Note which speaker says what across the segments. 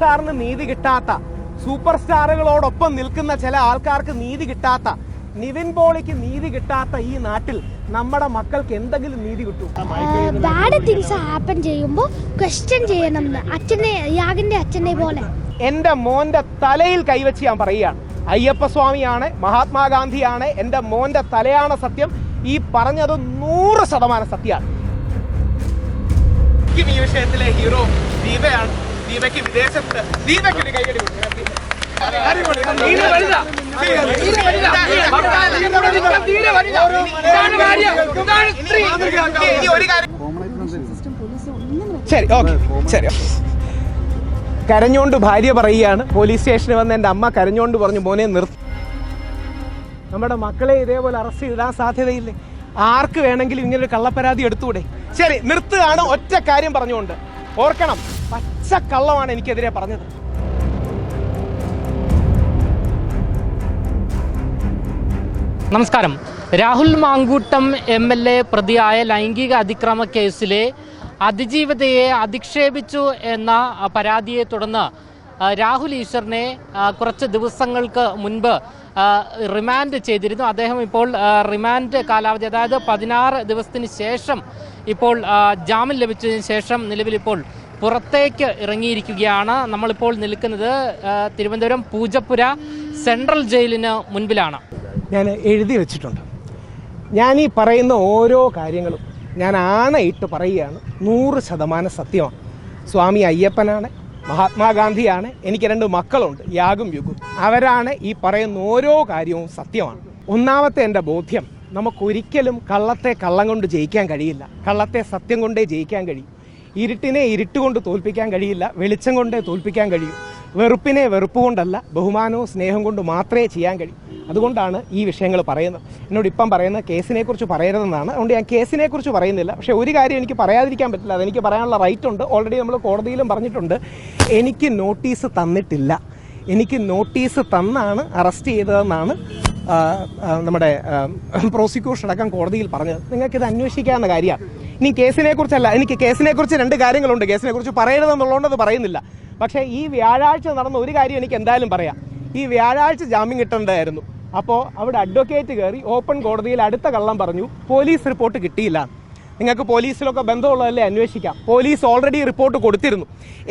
Speaker 1: സാറിന് നീതി കിട്ടാത്ത സൂപ്പർ സ്റ്റാറുകളോടൊപ്പം നിൽക്കുന്ന ചില ആൾക്കാർക്ക് നീതി കിട്ടാത്ത നിവിൻ പോളിക്ക് നീതി കിട്ടാത്ത ഈ നാട്ടിൽ നമ്മുടെ മക്കൾക്ക് എന്തെങ്കിലും നീതി കിട്ടും?
Speaker 2: ബാഡ് തിങ്സ് ഹാപ്പൻ ചെയ്യുമ്പോൾ ക്വസ്റ്റ്യൻ ചെയ്യണം അച്ഛനെ യാഗിന്റെ അച്ഛനെ പോലെ.
Speaker 1: എന്റെ മോന്റെ തലയിൽ കൈവച്ച് ഞാൻ പറയുകയാണ്. അയ്യപ്പസ്വാമിയാണ് മഹാത്മാഗാന്ധിയാണ് എന്റെ മോന്റെ തലയാണ് സത്യം. ഈ പറഞ്ഞത് നൂറ് ശതമാനം സത്യമാണ്. ഈ വിഷയത്തിലെ ഹീറോ ദീപയാണ് ദീപയ്ക്ക് വിദേശത്ത് ദീപയ്ക്ക് ഒരു കൈയടി ശരി ഓക്കെ ശരി കരഞ്ഞോണ്ട് ഭാര്യ പറയുകയാണ് പോലീസ് സ്റ്റേഷനിൽ വന്ന് എന്റെ അമ്മ കരഞ്ഞോണ്ട് പറഞ്ഞു മോനെ നിർത്തി നമ്മുടെ മക്കളെ ഇതേപോലെ അറസ്റ്റ് ചെയ്തിടാൻ സാധ്യതയില്ലേ ആർക്ക് വേണമെങ്കിലും ഇങ്ങനെ ഒരു കള്ളപ്പരാതി എടുത്തൂടെ? ശരി നിർത്തുകയാണ്. ഒറ്റ കാര്യം പറഞ്ഞുകൊണ്ട്. ഓർക്കണം പച്ച കള്ളമാണ് എനിക്കെതിരെ പറഞ്ഞത്.
Speaker 3: നമസ്കാരം. Rahul Mamkoottam M L A പ്രതിയായ ലൈംഗിക അതിക്രമ കേസിലെ അതിജീവിതയെ അധിക്ഷേപിച്ചു എന്ന പരാതിയെ തുടർന്ന് രാഹുൽ ഈശ്വറിനെ കുറച്ച് ദിവസങ്ങൾക്ക് മുൻപ് റിമാൻഡ് ചെയ്തിരുന്നു. അദ്ദേഹം ഇപ്പോൾ റിമാൻഡ് കാലാവധി അതായത് പതിനാറ് ദിവസത്തിന് ശേഷം ഇപ്പോൾ ജാമ്യം ലഭിച്ചതിന് ശേഷം നിലവിലിപ്പോൾ പുറത്തേക്ക് ഇറങ്ങിയിരിക്കുകയാണ്. നമ്മളിപ്പോൾ നിൽക്കുന്നത് തിരുവനന്തപുരം പൂജപ്പുര സെൻട്രൽ ജയിലിന് മുൻപിലാണ്.
Speaker 1: ഞാൻ എഴുതി വെച്ചിട്ടുണ്ട്. ഞാൻ ഈ പറയുന്ന ഓരോ കാര്യങ്ങളും ഞാൻ ആണയിട്ട് പറയുകയാണ്. നൂറ് ശതമാനം സത്യമാണ്. സ്വാമി അയ്യപ്പനാണ് മഹാത്മാഗാന്ധിയാണ്. എനിക്ക് രണ്ട് മക്കളുണ്ട് യാഗും യുഗും. അവരാണ് ഈ പറയുന്ന ഓരോ കാര്യവും സത്യമാണ്. ഒന്നാമത്തെ എന്റെ ബോധ്യം നമുക്കൊരിക്കലും കള്ളത്തെ കള്ളം കൊണ്ട് ജയിക്കാൻ കഴിയില്ല. കള്ളത്തെ സത്യം കൊണ്ടേ ജയിക്കാൻ കഴിയും. ഇരുട്ടിനെ ഇരുട്ടുകൊണ്ട് തോൽപ്പിക്കാൻ കഴിയില്ല വെളിച്ചം കൊണ്ടേ തോൽപ്പിക്കാൻ കഴിയും. വെറുപ്പിനെ വെറുപ്പ് കൊണ്ടല്ല ബഹുമാനവും സ്നേഹം കൊണ്ട് മാത്രമേ ചെയ്യാൻ കഴിയൂ. അതുകൊണ്ടാണ് ഈ വിഷയങ്ങൾ പറയുന്നത്. എന്നോട് ഇപ്പം പറയുന്ന കേസിനെ കുറിച്ച് പറയരുതെന്നാണ്. അതുകൊണ്ട് ഞാൻ കേസിനെ കുറിച്ച് പറയുന്നില്ല. പക്ഷേ ഒരു കാര്യം എനിക്ക് പറയാതിരിക്കാൻ പറ്റില്ല. അതെനിക്ക് പറയാനുള്ള റൈറ്റ് ഉണ്ട്. ഓൾറെഡി നമ്മൾ കോടതിയിലും പറഞ്ഞിട്ടുണ്ട്. എനിക്ക് നോട്ടീസ് തന്നിട്ടില്ല. എനിക്ക് നോട്ടീസ് തന്നാണ് അറസ്റ്റ് ചെയ്തതെന്നാണ് നമ്മുടെ പ്രോസിക്യൂഷൻ അടക്കം കോടതിയിൽ പറഞ്ഞത്. നിങ്ങൾക്കിത് അന്വേഷിക്കാവുന്ന കാര്യമാണ്. ഇനി കേസിനെ കുറിച്ചല്ല എനിക്ക് കേസിനെ കുറിച്ച് രണ്ട് കാര്യങ്ങളുണ്ട്. കേസിനെ കുറിച്ച് പറയരുതെന്നുള്ളതുകൊണ്ട് അത് പറയുന്നില്ല. പക്ഷേ ഈ വ്യാഴാഴ്ച നടന്ന ഒരു കാര്യം എനിക്ക് എന്തായാലും പറയാം. ഈ വ്യാഴാഴ്ച ജാമ്യം കിട്ടേണ്ടതായിരുന്നു. അപ്പോൾ അവിടെ അഡ്വക്കേറ്റ് കയറി ഓപ്പൺ കോടതിയിൽ അടുത്ത കള്ളം പറഞ്ഞു പോലീസ് റിപ്പോർട്ട് കിട്ടിയില്ല. നിങ്ങൾക്ക് പോലീസിലൊക്കെ ബന്ധമുള്ളതല്ലേ അന്വേഷിക്കാം. പോലീസ് ഓൾറെഡി റിപ്പോർട്ട് കൊടുത്തിരുന്നു.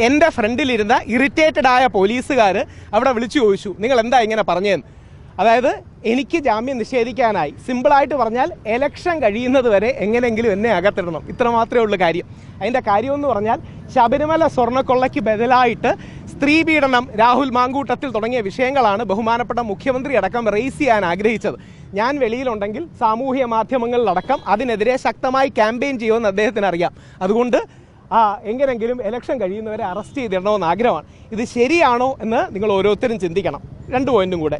Speaker 1: എന്റെ ഫ്രണ്ടിലിരുന്ന ഇറിറ്റേറ്റഡ് ആയ പോലീസുകാർ അവിടെ വിളിച്ചു ചോദിച്ചു നിങ്ങൾ എന്താ ഇങ്ങനെ പറഞ്ഞതെന്ന് അതായത് എനിക്ക് ജാമ്യം നിഷേധിക്കാനായി സിമ്പിളായിട്ട് പറഞ്ഞാൽ എലക്ഷൻ കഴിയുന്നത് വരെ എങ്ങനെയെങ്കിലും എന്നെ അകത്തിടണം. ഇത്ര മാത്രമേ ഉള്ളൂ കാര്യം. അതിന്റെ കാര്യമെന്ന് പറഞ്ഞാൽ ശബരിമല സ്വർണക്കൊള്ളയ്ക്ക് ബദലായിട്ട് സ്ത്രീ പീഡനം രാഹുൽ മാങ്കൂട്ടത്തിൽ തുടങ്ങിയ വിഷയങ്ങളാണ് ബഹുമാനപ്പെട്ട മുഖ്യമന്ത്രി അടക്കം റേസ് ചെയ്യാൻ ആഗ്രഹിച്ചത്. ഞാൻ വെളിയിലുണ്ടെങ്കിൽ സാമൂഹ്യ മാധ്യമങ്ങളിലടക്കം അതിനെതിരെ ശക്തമായി ക്യാമ്പയിൻ ചെയ്യുമെന്ന് അദ്ദേഹത്തിന് അറിയാം. അതുകൊണ്ട് ആ എങ്ങനെങ്കിലും ഇലക്ഷൻ കഴിയുന്നവരെ അറസ്റ്റ് ചെയ്തിടണമെന്ന് ആഗ്രഹമാണ്. ഇത് ശരിയാണോ എന്ന് നിങ്ങൾ ഓരോരുത്തരും ചിന്തിക്കണം. രണ്ട് പോയിന്റും കൂടെ.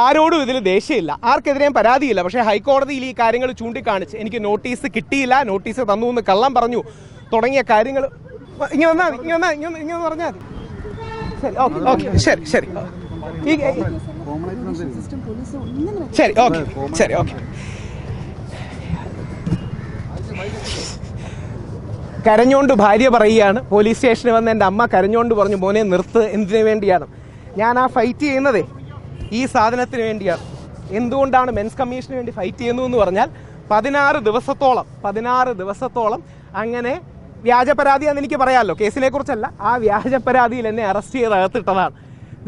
Speaker 1: ആരോടും ഇതിൽ ദേഷ്യമില്ല. ആർക്കെതിരെയും പരാതിയില്ല. പക്ഷേ ഹൈക്കോടതിയിൽ ഈ കാര്യങ്ങൾ ചൂണ്ടിക്കാണിച്ച് എനിക്ക് നോട്ടീസ് കിട്ടിയില്ല. നോട്ടീസ് തന്നു എന്ന് കള്ളം പറഞ്ഞു. തുടങ്ങിയ കാര്യങ്ങൾ ഇങ്ങനെ വന്നാൽ മതി. ഇങ്ങനെ വന്നാൽ ഇങ്ങനെ ഇങ്ങനെ പറഞ്ഞാൽ മതി. ശരി ഓക്കെ ഓക്കെ ശരി ശരി. ശരി ഓക്കെ ശരി ഓക്കെ കരഞ്ഞോണ്ട് ഭാര്യ പറയുകയാണ്. പോലീസ് സ്റ്റേഷനിൽ വന്ന് എന്റെ അമ്മ കരഞ്ഞോണ്ട് പറഞ്ഞു മോനെ നിർത്ത് എന്തിനു വേണ്ടിയാണ്? ഞാൻ ആ ഫൈറ്റ് ചെയ്യുന്നതേ ഈ സാധനത്തിന് വേണ്ടിയാണ്. എന്തുകൊണ്ടാണ് മെൻസ് കമ്മീഷന് വേണ്ടി ഫൈറ്റ് ചെയ്യുന്നു എന്ന് പറഞ്ഞാൽ പതിനാറ് ദിവസത്തോളം പതിനാറ് ദിവസത്തോളം അങ്ങനെ വ്യാജ പരാതിയാണെന്ന് എനിക്ക് പറയാമല്ലോ കേസിനെ കുറിച്ചല്ല ആ വ്യാജ പരാതിയിൽ എന്നെ അറസ്റ്റ് ചെയ്ത് അകത്തിട്ടതാണ്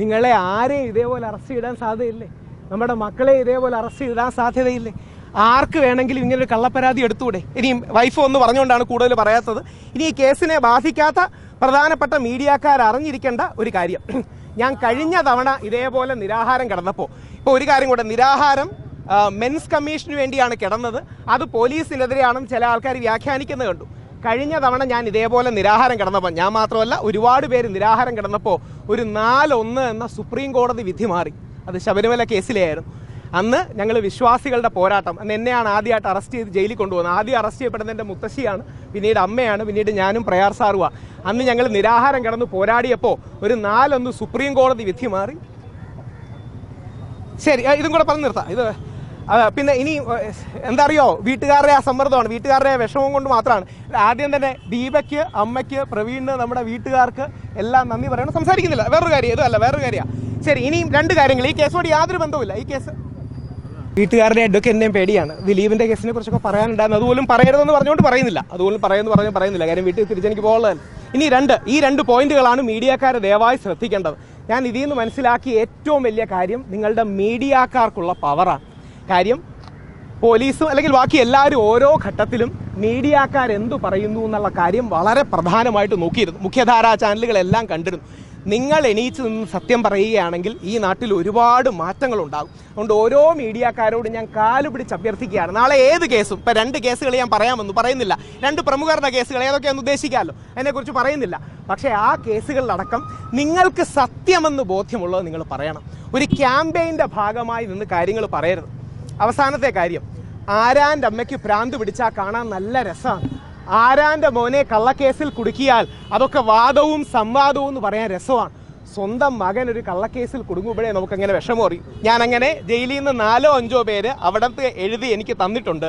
Speaker 1: നിങ്ങളെ ആരെയും ഇതേപോലെ അറസ്റ്റ് ചെയ്താൻ സാധ്യതയില്ലേ? നമ്മുടെ മക്കളെ ഇതേപോലെ അറസ്റ്റ് ചെയ്തിടാൻ സാധ്യതയില്ലേ? ആർക്ക് വേണമെങ്കിലും ഇങ്ങനെ ഒരു കള്ളപ്പരാതി എടുത്തുകൂടെ? ഇനിയും വൈഫ് ഒന്ന് പറഞ്ഞുകൊണ്ടാണ് കൂടുതൽ പറയാത്തത്. ഇനി ഈ കേസിനെ ബാധിക്കാത്ത പ്രധാനപ്പെട്ട മീഡിയക്കാർ അറിഞ്ഞിരിക്കേണ്ട ഒരു കാര്യം. ഞാൻ കഴിഞ്ഞ തവണ ഇതേപോലെ നിരാഹാരം കിടന്നപ്പോൾ ഇപ്പോൾ ഒരു കാര്യം കൂടെ നിരാഹാരം മെൻസ് കമ്മീഷന് വേണ്ടിയാണ് കിടന്നത്. അത് പോലീസിനെതിരെയാണെന്ന് ചില ആൾക്കാർ വ്യാഖ്യാനിക്കുന്നത് കണ്ടു. കഴിഞ്ഞ തവണ ഞാൻ ഇതേപോലെ നിരാഹാരം കിടന്നപ്പോൾ ഞാൻ മാത്രമല്ല ഒരുപാട് പേര് നിരാഹാരം കിടന്നപ്പോൾ ഒരു നാലൊന്ന് എന്ന സുപ്രീം കോടതി വിധി മാറി. അത് ശബരിമല കേസിലെയായിരുന്നു. അന്ന് ഞങ്ങൾ വിശ്വാസികളുടെ പോരാട്ടം. അന്ന് എന്നെയാണ് ആദ്യമായിട്ട് അറസ്റ്റ് ചെയ്ത് ജയിലിൽ കൊണ്ടുപോകുന്നത്. ആദ്യം അറസ്റ്റ് ചെയ്യപ്പെടുന്ന എന്റെ മുത്തശ്ശിയാണ് പിന്നീട് അമ്മയാണ് പിന്നീട് ഞാനും പ്രയാർ അന്ന് ഞങ്ങൾ നിരാഹാരം കിടന്ന് പോരാടിയപ്പോൾ ഒരു നാലൊന്ന് സുപ്രീം കോടതി വിധി മാറി. ശരി ഇതും കൂടെ പറഞ്ഞു നിർത്താം. ഇത് പിന്നെ ഇനി എന്താ അറിയോ വീട്ടുകാരുടെ ആ സമ്മർദ്ദമാണ്. വീട്ടുകാരുടെ വിഷമം കൊണ്ട് മാത്രമാണ്. ആദ്യം തന്നെ ദീപയ്ക്ക് അമ്മയ്ക്ക് പ്രവീണിന് നമ്മുടെ വീട്ടുകാർക്ക് എല്ലാം നന്ദി പറയണം. സംസാരിക്കുന്നില്ല. വേറൊരു കാര്യം ഇതല്ല വേറൊരു കാര്യമാണ് ശരി ഇനിയും രണ്ട് കാര്യങ്ങൾ. ഈ കേസോട് യാതൊരു ബന്ധവുമില്ല. ഈ കേസ് വീട്ടുകാരുടെ അഡ്വക്കേറ്റിനെയും പേടിയാണ്. ദിലീപിന്റെ കേസിനെ കുറിച്ചൊക്കെ പറയാനുണ്ടായിരുന്നു. അതുപോലും പറയരുതെന്ന് പറഞ്ഞുകൊണ്ട് പറയുന്നില്ല. അതുപോലും പറയുന്നു പറഞ്ഞു പറയുന്നില്ല. കാര്യം വീട്ടിൽ തിരിച്ചെനിക്ക് പോകുന്നതല്ല ഇനി രണ്ട് ഈ രണ്ട് പോയിന്റുകളാണ് മീഡിയക്കാർ ദയവായി ശ്രദ്ധിക്കേണ്ടത്. ഞാൻ ഇതിൽ നിന്ന് മനസ്സിലാക്കിയ ഏറ്റവും വലിയ കാര്യം നിങ്ങളുടെ മീഡിയക്കാർക്കുള്ള പവറാണ് കാര്യം പോലീസും അല്ലെങ്കിൽ ബാക്കി എല്ലാവരും ഓരോ ഘട്ടത്തിലും മീഡിയക്കാരെന്തു പറയുന്നു എന്നുള്ള കാര്യം വളരെ പ്രധാനമായിട്ട് നോക്കിയിരുന്നു. മുഖ്യധാരാ ചാനലുകളെല്ലാം കണ്ടിരുന്നു. നിങ്ങൾ എണീച്ച് നിന്ന് സത്യം പറയുകയാണെങ്കിൽ ഈ നാട്ടിൽ ഒരുപാട് മാറ്റങ്ങൾ ഉണ്ടാകും അതുകൊണ്ട് ഓരോ മീഡിയക്കാരോടും ഞാൻ കാൽ പിടിച്ച് അഭ്യർത്ഥിക്കുകയാണ്. നാളെ ഏത് കേസും ഇപ്പം രണ്ട് കേസുകൾ ഞാൻ പറയാമെന്ന് പറയുന്നില്ല. രണ്ട് പ്രമുഖരുടെ കേസുകൾ ഏതൊക്കെയാണെന്ന് ഉദ്ദേശിക്കാമല്ലോ അതിനെക്കുറിച്ച് പറയുന്നില്ല. പക്ഷേ ആ കേസുകളിലടക്കം നിങ്ങൾക്ക് സത്യമെന്ന് ബോധ്യമുള്ളത് നിങ്ങൾ പറയണം. ഒരു ക്യാമ്പയിന്റെ ഭാഗമായി നിന്ന് കാര്യങ്ങൾ പറയരുത്. അവസാനത്തെ കാര്യം ആരാന്റെ അമ്മയ്ക്ക് പ്രാന്ത് പിടിച്ചാൽ കാണാൻ നല്ല രസമാണ്. ആരാന്റെ മോനെ കള്ളക്കേസിൽ കുടുക്കിയാൽ അതൊക്കെ വാദവും സംവാദവും എന്ന് പറയാൻ രസമാണ്. സ്വന്തം മകൻ ഒരു കള്ളക്കേസിൽ കുടുങ്ങുമ്പോഴേ നമുക്കങ്ങനെ വിഷമം അറിയും ഞാനങ്ങനെ ജയിലിൽ നിന്ന് നാലോ അഞ്ചോ പേര് അവിടത്തെ എഴുതി എനിക്ക് തന്നിട്ടുണ്ട്.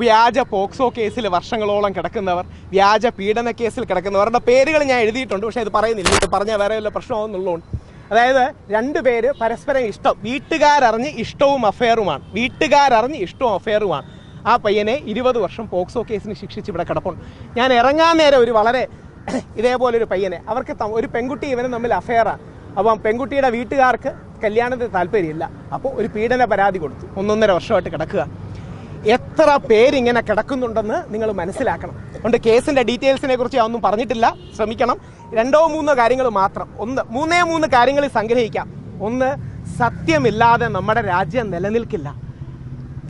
Speaker 1: വ്യാജ പോക്സോ കേസിൽ വർഷങ്ങളോളം കിടക്കുന്നവർ വ്യാജ പീഡന കേസിൽ കിടക്കുന്നവരുടെ പേരുകൾ ഞാൻ എഴുതിയിട്ടുണ്ട് പക്ഷേ ഇത് പറയുന്നില്ല. ഇത് പറഞ്ഞാൽ വേറെ വല്ല പ്രശ്നമാണെന്നുള്ളതുകൊണ്ട് അതായത് രണ്ടുപേര് പരസ്പരം ഇഷ്ടം. വീട്ടുകാരറിഞ്ഞ് ഇഷ്ടവും അഫെയറുമാണ് വീട്ടുകാരറിഞ്ഞ് ഇഷ്ടവും അഫെയറുമാണ് ആ പയ്യനെ ഇരുപത് വർഷം പോക്സോ കേസിന് ശിക്ഷിച്ച് ഇവിടെ കിടപ്പുണ്ട്. ഞാൻ ഇറങ്ങാൻ നേരം ഒരു വളരെ ഇതേപോലൊരു പയ്യനെ. അവർക്ക് ഒരു പെൺകുട്ടി ഇവനും തമ്മിൽ അഫെയറാണ് അപ്പം പെൺകുട്ടിയുടെ വീട്ടുകാർക്ക് കല്യാണത്തിന് താല്പര്യമില്ല. അപ്പോൾ ഒരു പീഡന പരാതി കൊടുത്തു. ഒന്നൊന്നര വർഷമായിട്ട് കിടക്കുക. എത്ര പേരിങ്ങനെ കിടക്കുന്നുണ്ടെന്ന് നിങ്ങൾ മനസ്സിലാക്കണം. അതുകൊണ്ട് കേസിന്റെ ഡീറ്റെയിൽസിനെ കുറിച്ച് ഒന്നും പറഞ്ഞിട്ടില്ല. ശ്രമിക്കണം. രണ്ടോ മൂന്നോ കാര്യങ്ങൾ മാത്രം. ഒന്ന് മൂന്നേ മൂന്ന് കാര്യങ്ങൾ സംഗ്രഹിക്കാം. ഒന്ന് സത്യമില്ലാതെ നമ്മുടെ രാജ്യം നിലനിൽക്കില്ല.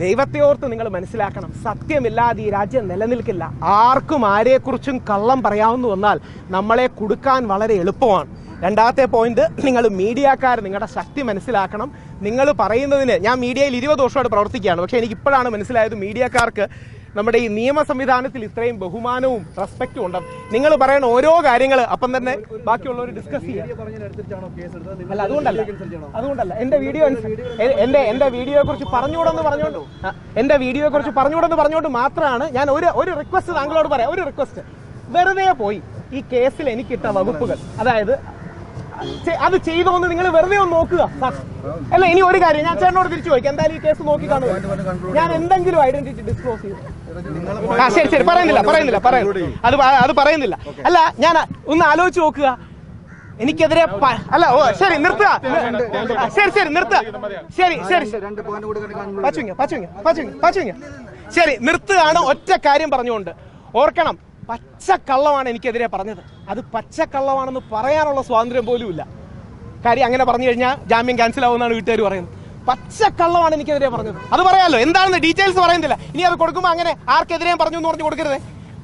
Speaker 1: ദൈവത്തെ ഓർത്ത് നിങ്ങൾ മനസ്സിലാക്കണം സത്യമില്ലാതെ ഈ രാജ്യം നിലനിൽക്കില്ല. ആർക്കും ആരെക്കുറിച്ചും കള്ളം പറയാമെന്ന് വന്നാൽ നമ്മളെ കൊടുക്കാൻ വളരെ എളുപ്പമാണ്. രണ്ടാമത്തെ പോയിന്റ് നിങ്ങൾ മീഡിയക്കാർ നിങ്ങളുടെ ശക്തി മനസ്സിലാക്കണം. നിങ്ങൾ പറയുന്നതിന് ഞാൻ മീഡിയയിൽ ഇരുപത് വർഷമായിട്ട് പ്രവർത്തിക്കുകയാണ് പക്ഷേ എനിക്ക് ഇപ്പോഴാണ് മനസ്സിലായത് മീഡിയക്കാർക്ക് നമ്മുടെ ഈ നിയമ സംവിധാനത്തിൽ ഇത്രയും ബഹുമാനവും റെസ്പെക്റ്റും ഉണ്ട് നിങ്ങൾ പറയുന്ന ഓരോ കാര്യങ്ങൾ അപ്പം തന്നെ ബാക്കിയുള്ളവർ ഡിസ്കസ് ചെയ്യാം. അല്ല അതുകൊണ്ടല്ല. അതുകൊണ്ടല്ല. എന്റെ വീഡിയോ എന്റെ എന്റെ വീഡിയോയെ കുറിച്ച് പറഞ്ഞുകൂടെന്ന് പറഞ്ഞുകൊണ്ട് എന്റെ വീഡിയോയെ കുറിച്ച് പറഞ്ഞുകൂടെന്ന് പറഞ്ഞുകൊണ്ട് മാത്രമാണ് ഞാൻ ഒരു ഒരു റിക്വസ്റ്റ് താങ്കളോട് പറയാം. ഒരു റിക്വസ്റ്റ് വെറുതെ പോയി ഈ കേസിൽ എനിക്കിട്ട വകുപ്പുകൾ. അതായത് അത് ചെയ്തോന്ന് നിങ്ങൾ വെറുതെ ഒന്ന് നോക്കുക. അല്ല ഇനി ഒരു കാര്യം ഞാൻ ചേട്ടനോട് തിരിച്ചു ചോദിക്കാം. എന്തായാലും ഈ കേസ് നോക്കി കാണുക. ഞാൻ എന്തെങ്കിലും ഐഡന്റിറ്റി ഡിസ്ക്ലോസ് ചെയ്തു ആ ശരി ശരി പറയുന്നില്ല പറയുന്നില്ല പറയുന്നില്ല. അത് അത് പറയുന്നില്ല. അല്ല ഞാൻ ഒന്ന് ആലോചിച്ച് നോക്കുക. എനിക്കെതിരെ അല്ല ഓ ശരി നിർത്തുക. ശരി ശരി നിർത്തുക. ശരി ശരി പച്ചുങ്ങ പച്ചുങ്ങ പച്ചുങ്ങ പച്ചുങ്ങ. ശരി നിർത്തുകയാണ് ഒറ്റ കാര്യം പറഞ്ഞുകൊണ്ട്. ഓർക്കണം പച്ചക്കള്ളമാണ് എനിക്കെതിരെ പറഞ്ഞത്. അത് പച്ചക്കള്ളമാണെന്ന് പറയാനുള്ള സ്വാതന്ത്ര്യം ഇല്ല. കാര്യം അങ്ങനെ പറഞ്ഞു കഴിഞ്ഞാൽ ജാമ്യം ക്യാൻസൽ ആവുമെന്നാണ് വീട്ടുകാർ പറയുന്നത്. പച്ചക്കള്ളമാണ് എനിക്കെതിരെ പറഞ്ഞത്. അത് പറയാമല്ലോ എന്താണെന്ന് ഡീറ്റെയിൽസ് പറയുന്നില്ല. ഇനി അത് കൊടുക്കുമ്പോൾ അങ്ങനെ ആർക്കെതിരെയും പറഞ്ഞു എന്ന് പറഞ്ഞു കൊടുക്കരുത്.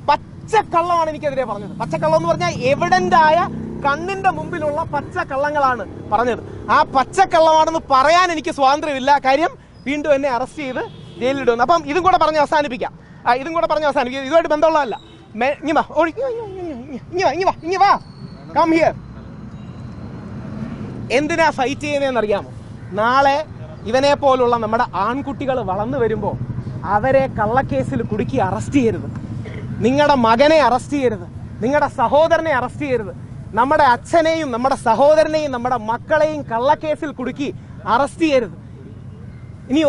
Speaker 1: പച്ചക്കള്ളമാണ് എനിക്കെതിരെ പറഞ്ഞത്. പച്ചക്കള്ളം എന്ന് പറഞ്ഞാൽ എവിഡന്റ് ആയ കണ്ണിന്റെ മുമ്പിലുള്ള പച്ചക്കള്ളങ്ങളാണ് പറഞ്ഞത്. ആ പച്ചക്കള്ളമാണെന്ന് പറയാൻ എനിക്ക് സ്വാതന്ത്ര്യമില്ല. കാര്യം വീണ്ടും എന്നെ അറസ്റ്റ് ചെയ്ത് ജയിലിലിടുന്നു അപ്പം ഇതും കൂടെ പറഞ്ഞ് അവസാനിപ്പിക്കാം. ഇതും കൂടെ പറഞ്ഞ് അവസാനിപ്പിക്കാം. ഇതുമായിട്ട് ബന്ധമുള്ളതല്ല. ഇങ്ങ് വാ, ഇങ്ങ് വാ ഇങ്ങ് വാ കം ഹിയർ എന്തിനാ ഫൈറ്റ് ചെയ്യുന്നതെന്നറിയാമോ? നാളെ ഇവനെ പോലുള്ള നമ്മുടെ ആൺകുട്ടികൾ വളർന്നു വരുമ്പോൾ അവരെ കള്ളക്കേസിൽ കുടുക്കി അറസ്റ്റ് ചെയ്യരുത്. നിങ്ങളുടെ മകനെ അറസ്റ്റ് ചെയ്യരുത്. നിങ്ങളുടെ സഹോദരനെ അറസ്റ്റ് ചെയ്യരുത്. നമ്മുടെ അച്ഛനെയും നമ്മുടെ സഹോദരനെയും നമ്മുടെ മക്കളെയും കള്ളക്കേസിൽ കുടുക്കി അറസ്റ്റ് ചെയ്യരുത്. ഇനി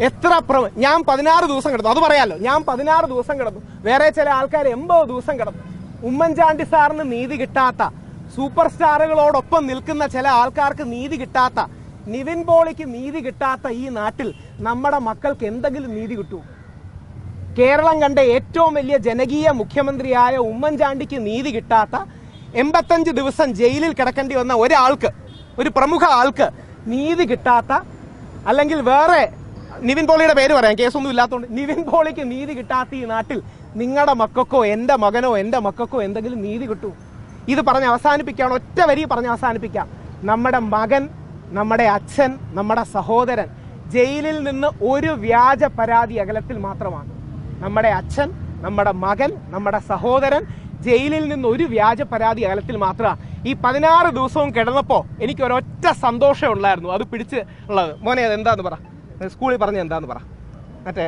Speaker 1: എത്ര ഞാൻ പതിനാറ് ദിവസം കിടന്നു. അത് പറയാലോ. ഞാൻ പതിനാറ് ദിവസം കിടന്നു. വേറെ ചില ആൾക്കാർ എൺപത് ദിവസം കിടന്നു. ഉമ്മൻചാണ്ടി സാറിന് നീതി കിട്ടാത്ത സൂപ്പർ സ്റ്റാറുകളോടൊപ്പം നിൽക്കുന്ന ചില ആൾക്കാർക്ക് നീതി കിട്ടാത്ത നിവിൻ പോളിക്ക് നീതി കിട്ടാത്ത ഈ നാട്ടിൽ നമ്മുടെ മക്കൾക്ക് എന്തെങ്കിലും നീതി കിട്ടുമോ? കേരളം കണ്ട ഏറ്റവും വലിയ ജനകീയ മുഖ്യമന്ത്രിയായ ഉമ്മൻചാണ്ടിക്ക് നീതി കിട്ടാത്ത എൺപത്തഞ്ച് ദിവസം ജയിലിൽ കിടക്കേണ്ടി വന്ന ഒരാൾക്ക് ഒരു പ്രമുഖ ആൾക്ക് നീതി കിട്ടാത്ത അല്ലെങ്കിൽ വേറെ നിവിൻ പോളിയുടെ പേര് പറയാം. കേസൊന്നും ഇല്ലാത്തതുകൊണ്ട് നിവിൻ പോളിക്ക് നീതി കിട്ടാത്ത ഈ നാട്ടിൽ നിങ്ങളുടെ മക്കൾക്കോ എന്റെ മകനോ എന്റെ മക്കൾക്കോ എന്തെങ്കിലും നീതി കിട്ടുമോ ഇത് പറഞ്ഞ് അവസാനിപ്പിക്കുകയാണ്. ഒറ്റ വരി പറഞ്ഞ് അവസാനിപ്പിക്കാം നമ്മുടെ മകൻ നമ്മുടെ അച്ഛൻ നമ്മുടെ സഹോദരൻ ജയിലിൽ നിന്ന് ഒരു വ്യാജ പരാതി അകലത്തിൽ മാത്രമാണ്. നമ്മുടെ അച്ഛൻ നമ്മുടെ മകൻ നമ്മുടെ സഹോദരൻ ജയിലിൽ നിന്ന് ഒരു വ്യാജ പരാതി അകലത്തിൽ മാത്രമാണ്. ഈ പതിനാറ് ദിവസവും കിടന്നപ്പോൾ എനിക്ക് ഒരൊറ്റ സന്തോഷം ഉള്ളായിരുന്നു. അത് പിടിച്ച് ഉള്ളത്. മോനെ അത് എന്താന്ന് പറ? സ്കൂളിൽ പറഞ്ഞ എന്താന്ന് പറ. മറ്റേ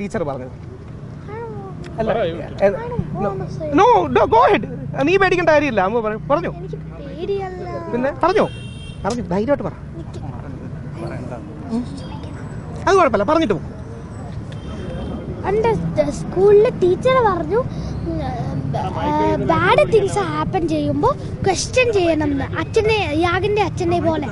Speaker 1: ടീച്ചർ പറഞ്ഞത്. അല്ല നോ ഗോ ഹെഡ്. നീ പേടിക്കേണ്ട കാര്യമില്ല. അമ്മ പറഞ്ഞു പറഞ്ഞു.
Speaker 2: എനിക്ക് പേടിയല്ല.
Speaker 1: പിന്നെ പറഞ്ഞോ. പറഞ്ഞു ധൈര്യമായിട്ട് പറ. അത് കുഴപ്പമില്ല പറഞ്ഞിട്ട് പോകും
Speaker 2: എന്റെ സ്കൂളിലെ ടീച്ചർ പറഞ്ഞു ബാഡ് തിങ്സ് ഹാപ്പൻ ചെയ്യുമ്പോൾ ക്വസ്റ്റ്യൻ ചെയ്യണം എന്ന്. അച്ഛനെ യാഗിന്റെ അച്ഛനെ പോലെ.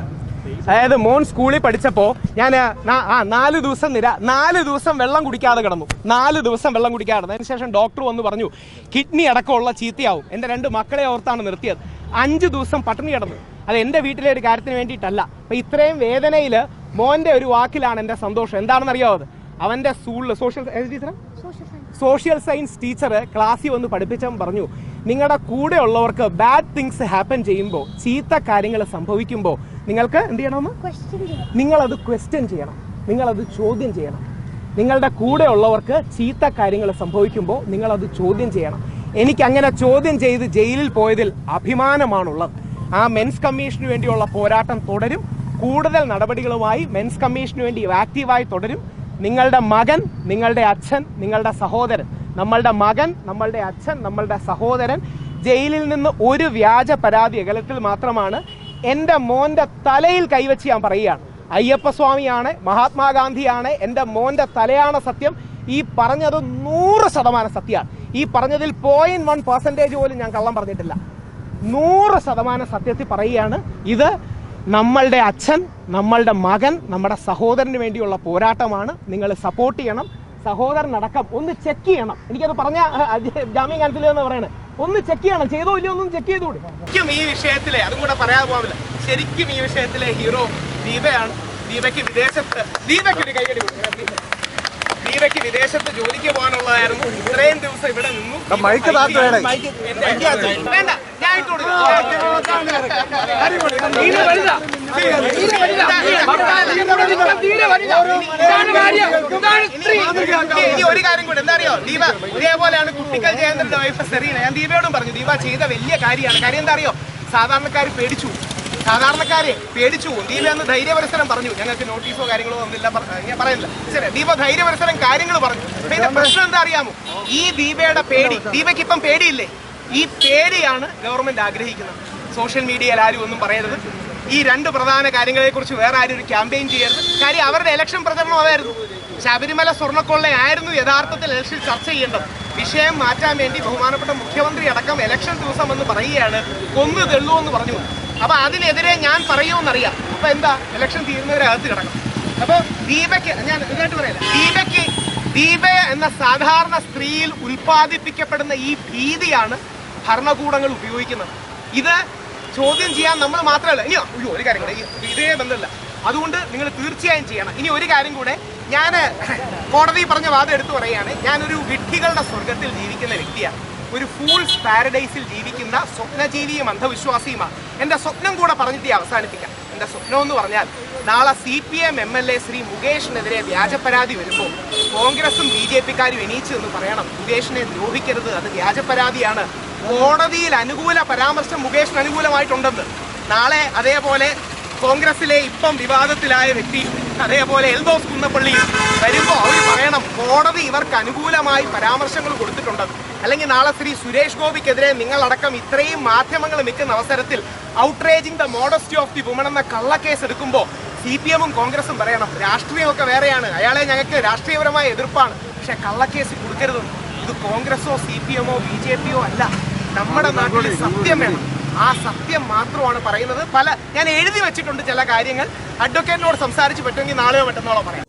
Speaker 1: അതായത് മോൻ സ്കൂളിൽ പഠിച്ചപ്പോ ഞാൻ ആ നാല് ദിവസം നിര നാല് ദിവസം വെള്ളം കുടിക്കാതെ കിടന്നു. നാല് ദിവസം വെള്ളം കുടിക്കാതെ കിടന്നു. അതിനുശേഷം ഡോക്ടർ വന്ന് പറഞ്ഞു കിഡ്നി അടക്കമുള്ള ചീത്തയാവും. എന്റെ രണ്ട് മക്കളെ ഓർത്താണ് നിർത്തിയത്. അഞ്ച് ദിവസം പട്ടിണി കിടന്നു. അത് എന്റെ വീട്ടിലെ ഒരു കാര്യത്തിന് വേണ്ടിയിട്ടല്ല. അപ്പൊ ഇത്രയും വേദനയിൽ മോന്റെ ഒരു വാക്കിലാണ് എന്റെ സന്തോഷം. എന്താണെന്ന് അറിയാവോ അത്? അവന്റെ സ്കൂളിൽ social teacher
Speaker 2: social science
Speaker 1: social science teacher ക്ലാസ്സിൽ വന്ന് പഠിപ്പിച്ചവൻ പറഞ്ഞു നിങ്ങളുടെ കൂടെ ഉള്ളവർക്ക് ബാഡ് തിങ്സ് ഹാപ്പൻ ചെയ്യുമ്പോൾ ചീത്ത കാര്യങ്ങൾ സംഭവിക്കുമ്പോൾ നിങ്ങൾക്ക് എന്ത് ചെയ്യണമെന്ന്? നിങ്ങളത് ക്വസ്റ്റ്യൻ ചെയ്യണം. നിങ്ങളത് ചോദ്യം ചെയ്യണം. നിങ്ങളുടെ കൂടെ ഉള്ളവർക്ക് ചീത്ത കാര്യങ്ങൾ സംഭവിക്കുമ്പോൾ നിങ്ങളത് ചോദ്യം ചെയ്യണം. എനിക്ക് അങ്ങനെ ചോദ്യം ചെയ്ത് ജയിലിൽ പോയതിൽ അഭിമാനമാണുള്ളത്. ആ മെൻസ് കമ്മീഷന് വേണ്ടിയുള്ള പോരാട്ടം തുടരും. കൂടുതൽ നടപടികളുമായി മെൻസ് കമ്മീഷന് വേണ്ടി ആക്റ്റീവായി തുടരും. നിങ്ങളുടെ മകൻ നിങ്ങളുടെ അച്ഛൻ നിങ്ങളുടെ സഹോദരൻ നമ്മളുടെ മകൻ നമ്മളുടെ അച്ഛൻ നമ്മളുടെ സഹോദരൻ ജയിലിൽ നിന്ന് ഒരു വ്യാജ പരാതി അകലത്തിൽ മാത്രമാണ് എന്റെ മോന്റെ തലയിൽ കൈവച്ച് ഞാൻ പറയുകയാണ്. അയ്യപ്പസ്വാമിയാണ് മഹാത്മാഗാന്ധിയാണ് എന്റെ മോന്റെ തലയാണ് സത്യം. ഈ പറഞ്ഞത് നൂറ് ശതമാനം സത്യമാണ്. ഈ പറഞ്ഞതിൽ പോയിന്റ് വൺ പെർസെന്റേജ് പോലും ഞാൻ കള്ളം പറഞ്ഞിട്ടില്ല. നൂറ് ശതമാനം സത്യത്തിൽ പറയുകയാണ് ഇത് നമ്മളുടെ അച്ഛൻ നമ്മളുടെ മകൻ നമ്മുടെ സഹോദരന് വേണ്ടിയുള്ള പോരാട്ടമാണ്. നിങ്ങൾ സപ്പോർട്ട് ചെയ്യണം. സഹോദരനടക്കം ഒന്ന് ചെക്ക് ചെയ്യണം. എനിക്കത് പറഞ്ഞ ജാമ്യം കാലത്തിൽ എന്ന് പറയണേ. ഒന്ന് ചെക്ക് ചെയ്യണം. ചെയ്തോ ഇല്ലയോ ഒന്നും ചെക്ക് ചെയ്തുകൂടി? ശരിക്കും ഈ വിഷയത്തിലെ അതും കൂടെ പറയാതെ പോകില്ല ശരിക്കും ഈ വിഷയത്തിലെ ഹീറോ ദീപയാണ്. ദീപയ്ക്ക് വിദേശത്ത് ദീപയ്ക്ക് ഒരു കൈയടി കൊടുക്കണം. ദീപയ്ക്ക് വിദേശത്ത് ജോലിക്ക് പോകാനുള്ളതായിരുന്നു. ഇത്രയും ദിവസം ഇവിടെ നിന്നു. വേണ്ട ഞാൻ ഇട്ട് കൊടുക്കാം. ഇനി- ഒരു കാര്യം കൂടെ എന്താ അറിയോ ദീപ ഇതേപോലെയാണ് കുട്ടിക്കൽ ജയന്ദ്രന്റെ വൈഫ് സെറീന. ഞാൻ ദീപയോടും പറഞ്ഞു ദീപ ചെയ്ത വലിയ കാര്യമാണ്. കാര്യം എന്താ അറിയോ സാധാരണക്കാർ പേടിച്ചു. സാധാരണക്കാരെ പേടിച്ചു. ദീപ എന്ന് ധൈര്യപരസരം പറഞ്ഞു. ഞങ്ങൾക്ക് നോട്ടീസോ കാര്യങ്ങളോ ഒന്നില്ല ഞാൻ പറയുന്നില്ല. ശരി ദീപ ധൈര്യപരസരം കാര്യങ്ങൾ പറഞ്ഞു. പിന്നെ പ്രശ്നം എന്താ അറിയാമോ? ഈ ദീപയുടെ പേടി. ദീപയ്ക്ക് ഇപ്പം പേടിയില്ലേ? ഈ പേടിയാണ് ഗവൺമെന്റ് ആഗ്രഹിക്കുന്നത്. സോഷ്യൽ മീഡിയയിൽ ആരും ഒന്നും പറയരുത്. ഈ രണ്ട് പ്രധാന കാര്യങ്ങളെ കുറിച്ച് വേറെ ആരും ഒരു ക്യാമ്പയിൻ ചെയ്യരുത്. കാര്യം അവരുടെ ഇലക്ഷൻ പ്രചരണം അതായിരുന്നു. ശബരിമല സ്വർണക്കൊള്ളയായിരുന്നു യഥാർത്ഥത്തിൽ ഇലക്ഷൻ ചർച്ച ചെയ്യേണ്ടത്. വിഷയം മാറ്റാൻ വേണ്ടി ബഹുമാനപ്പെട്ട മുഖ്യമന്ത്രി അടക്കം ഇലക്ഷൻ ദിവസം എന്ന് പറയുകയാണ് കൊന്നു തെള്ളൂ എന്ന് പറഞ്ഞു. അപ്പൊ അതിനെതിരെ ഞാൻ പറയുമെന്നറിയാം. അപ്പൊ എന്താ? ഇലക്ഷൻ തീരുന്നവരെ അകത്ത് കിടക്കും അപ്പൊ ദീപയ്ക്ക് ഞാൻ ഇതായിട്ട് പറയാം ദീപയ്ക്ക് ദീപ എന്ന സാധാരണ സ്ത്രീയിൽ ഉൽപ്പാദിപ്പിക്കപ്പെടുന്ന ഈ ഭീതിയാണ് ഭരണകൂടങ്ങൾ ഉപയോഗിക്കുന്നത്. ഇത് ചോദ്യം ചെയ്യാൻ നമ്മൾ മാത്രമല്ല. ഇനി അയ്യോ ഒരു കാര്യം കൂടെ. ഇതേ ബന്ധമില്ല. അതുകൊണ്ട് നിങ്ങൾ തീർച്ചയായും ചെയ്യണം. ഇനി ഒരു കാര്യം കൂടെ. ഞാൻ കോടതി പറഞ്ഞ വാദം എടുത്തു പറയുകയാണ്. ഞാനൊരു വിഡ്ഢികളുടെ സ്വർഗത്തിൽ ജീവിക്കുന്ന വ്യക്തിയാണ്. ഒരു ഫൂൾസ് പാരഡൈസിൽ ജീവിക്കുന്ന സ്വപ്നജീവിയും അന്ധവിശ്വാസിയുമാണ് എന്റെ സ്വപ്നം കൂടെ പറഞ്ഞിട്ട് അവസാനിപ്പിക്കാം. എന്റെ സ്വപ്നം എന്ന് പറഞ്ഞാൽ നാളെ C P M M L A Shri മുകേഷിനെതിരെ വ്യാജ പരാതി വരുമ്പോൾ കോൺഗ്രസും ബി ജെ പിക്കാരും എണീച്ചു എന്ന് പറയണം മുകേഷിനെ ദ്രോഹിക്കരുത് അത് വ്യാജ പരാതിയാണ് കോടതിയിൽ അനുകൂല പരാമർശം മുകേഷിന് അനുകൂലമായിട്ടുണ്ടെന്ന്. നാളെ അതേപോലെ കോൺഗ്രസിലെ ഇപ്പം വിവാദത്തിലായ വ്യക്തി അതേപോലെ എൽദോസ് കുന്നപ്പള്ളി വരുമ്പോൾ അവർ പറയണം കോടതി ഇവർക്ക് അനുകൂലമായി പരാമർശങ്ങൾ കൊടുത്തിട്ടുണ്ടെന്ന്. അല്ലെങ്കിൽ നാളെ ശ്രീ സുരേഷ് ഗോപിക്കെതിരെ നിങ്ങളടക്കം ഇത്രയും മാധ്യമങ്ങൾ നിൽക്കുന്ന അവസരത്തിൽ outraging the modesty of the woman എന്ന കള്ളക്കേസ് എടുക്കുമ്പോൾ സി പി എമ്മും കോൺഗ്രസും പറയണം രാഷ്ട്രീയമൊക്കെ വേറെയാണ്. അയാളെ ഞങ്ങൾക്ക് രാഷ്ട്രീയപരമായ എതിർപ്പാണ്. പക്ഷെ കള്ളക്കേസ് കൊടുക്കരുതെന്ന്. ഇത് കോൺഗ്രസോ സി പി എമ്മോ ബി ജെ പിയോ അല്ല. നമ്മുടെ നാട്ടിൽ സത്യം വേണം. ആ സത്യം മാത്രമാണ് പറയുന്നത്. പല ഞാൻ എഴുതി വെച്ചിട്ടുണ്ട് ചില കാര്യങ്ങൾ. അഡ്വക്കേറ്റിനോട് സംസാരിച്ച് പറ്റുമെങ്കിൽ നാളെയോ മറ്റന്നാളോ പറയാം.